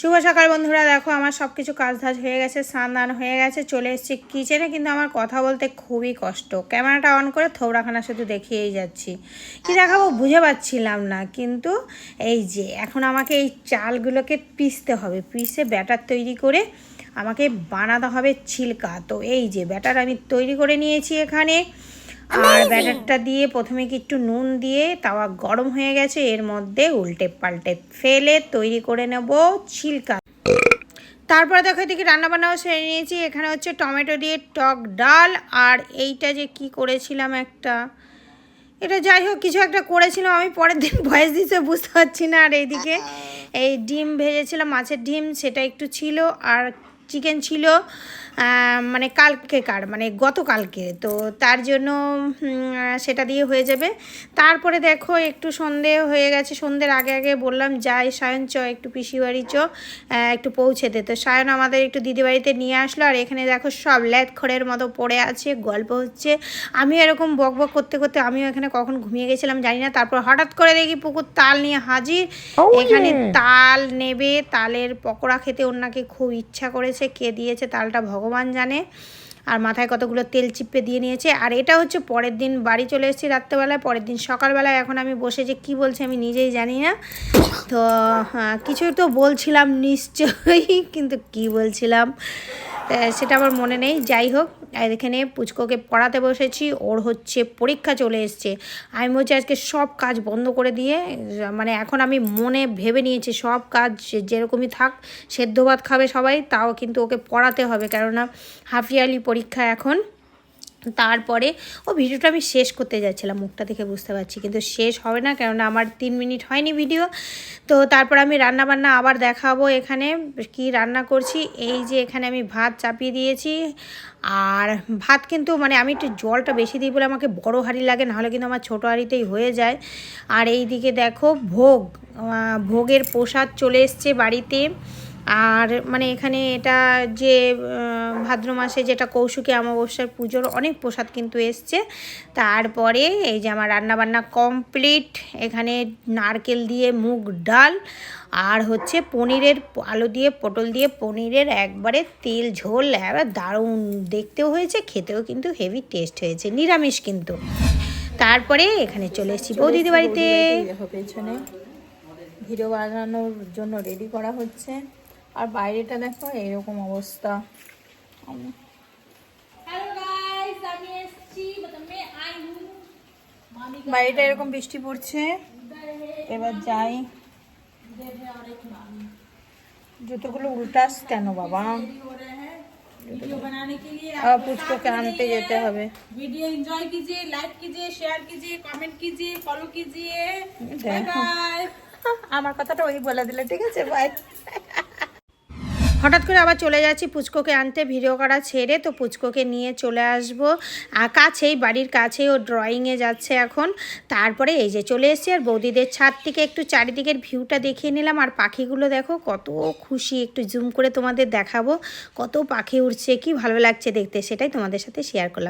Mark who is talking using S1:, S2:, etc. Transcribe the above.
S1: শুভ সকাল বন্ধুরা, দেখো আমার সব কিছু কাজ ধাজ হয়ে গেছে, স্নান হয়ে গেছে, চলে এসেছি কিচেনে কিন্তু আমার কথা বলতে খুবই কষ্ট। ক্যামেরাটা অন করে থৌড়াখানা শুধু দেখিয়েই যাচ্ছি। কি দেখাবো বুঝে পাচ্ছিলাম না, কিন্তু এই যে, এখন আমাকে এই চালগুলোকে পিসতে হবে। পিসে ব্যাটার তৈরি করে আমাকে বানাতে হবে ছিলকা। তো এই যে, ব্যাটার আমি তৈরি করে নিয়েছি এখানে। আর ব্যাটারটা দিয়ে প্রথমে কি একটু নুন দিয়ে তাওয়া গরম হয়ে গেছে এর মধ্যে উল্টে পাল্টে ফেলে তৈরি করে নেব ছিলকা। তারপরে দেখো এদিকে রান্নাবান্নাও সেরে নিয়েছি এখানে হচ্ছে টমেটো দিয়ে টক ডাল আর এইটা যে কি করেছিলাম একটা এটা যাই হোক কিছু একটা করেছিলাম আমি পরের দিন ভয়েস দিতে বুঝতে পারছি না আর এইদিকে এই ডিম ভেজেছিলাম মাছের ডিম সেটা একটু ছিল আর চিকেন ছিল মানে কালকেকার মানে গতকালকে। তো তার জন্য সেটা দিয়ে হয়ে যাবে। তারপরে দেখো একটু সন্ধে হয়ে গেছে। সন্ধ্যের আগে আগে বললাম যাই সায়ন চ একটু পিসি বাড়ি চ একটু পৌঁছে দে। তো সায়ন আমাদের একটু দিদি বাড়িতে নিয়ে আসলো আর এখানে দেখো সব ল্যাদ খড়ের মতো পড়ে আছে গল্প হচ্ছে। আমি এরকম বক বক করতে করতে আমিও এখানে কখন ঘুমিয়ে গেছিলাম জানি না। তারপর হঠাৎ করে দেখি পুকুর তাল নিয়ে হাজির। এখানে তাল নেবে তালের পকোড়া খেতে ওনাকে নাকি খুব ইচ্ছা করেছে কে দিয়েছে তালটা ভগবান জানে। আর মাথায় কতগুলো তেল চিপে দিয়ে নিয়েছে। আর এটা হচ্ছে পরের দিন বাড়ি চলে এসেছি রাত্রেবেলায় পরের দিন সকালবেলায়। এখন আমি বসে যে কি বলছি আমি নিজেই জানি না। তো হ্যাঁ, কিছু তো বলছিলাম নিশ্চয়ই কিন্তু কি বলছিলাম? সেটা আমার মনে নেই। যাই হোক এখানে পুচকোকে পড়াতে বসেছি, ওর হচ্ছে পরীক্ষা চলে এসছে। আমি বলছি, আজকে সব কাজ বন্ধ করে দিয়ে মানে এখন আমি মনে ভেবে নিয়েছি, সব কাজ যেরকমই থাক, সেদ্ধ ভাত খাবে সবাই, তাও কিন্তু ওকে পড়াতে হবে। কেননা, হাফ ইয়ারলি পরীক্ষা এখন। তারপরে ও ভিডিওটা আমি শেষ করতে যাচ্ছিলাম, মুখটা দেখে বুঝতে পারছি, কিন্তু শেষ হবে না কেননা আমার তিন মিনিট হয়নি ভিডিও। তো তারপর আমি রান্না বান্না আবার দেখাবো এখানে, কি রান্না করছি, এই যে এখানে আমি ভাত চাপিয়ে দিয়েছি। আর ভাত কিন্তু মানে আমি একটু জলটা বেশি দিই বলে আমাকে বড় হাঁড়ি লাগে, নাহলে কিন্তু আমার ছোটো হাঁড়িতেই হয়ে যায়। আর এই দিকে দেখো ভোগ ভোগের প্রসাদ চলে এসছে বাড়িতে। আর মানে এখানে এটা যে ভাদ্র মাসে যেটা কৌশুকে অমাবস্যার পুজোর অনেক প্রসাদ কিন্তু এসছে। তারপরে এই যে আমার রান্নাবান্না কমপ্লিট এখানে নারকেল দিয়ে মুগ ডাল আর হচ্ছে পনিরের আলু দিয়ে পটল দিয়ে পনিরের একবারে তেল ঝোল এবার দারুণ। দেখতেও হয়েছে খেতেও কিন্তু হেভি টেস্ট হয়েছে নিরামিষ কিন্তু। তারপরে এখানে চলে এসেছি বৌদিদি বাড়িতে
S2: দেখো পেছনে। ভিডিও বানানোর জন্য রেডি করা হচ্ছে। আর বাইরেটা দেখো এরকম অবস্থা আমি- বাইরেটা এরকম বৃষ্টি পড়ছে এবার যাই জুতোগুলো উল্টাস কেন বাবা
S3: वीडियो बनाने के लिए
S2: আবার পুচকোকে আনতে যেতে হবে
S3: वीडियो एंजॉय कीजिए लाइक कीजिए शेयर कीजिए कमेंट कीजिए फॉलो कीजिए बाय
S2: देखो।
S3: बाय
S2: আমার কথাটা ওই বলে দিলে ঠিক আছে বাই
S1: হঠাৎ করে আবার চলে যাচ্ছি পুচকোকে আনতে, ভিডিও করা ছেড়ে। তো পুচকোকে নিয়ে চলে আসব। কাছেই, বাড়ির কাছেই, ও ড্রয়িংয়ে যাচ্ছে এখন। তারপরে এই যে চলে এসছি, আর বৌদিদের ছাদ থেকে একটু চারিদিকের ভিউটা দেখিয়ে নিলাম। আর পাখিগুলো দেখো, কত খুশি একটু জুম করে তোমাদের দেখাবো। কত পাখি উঠছে কি ভালো লাগছে দেখতে। সেটাই তোমাদের সাথে শেয়ার করলাম।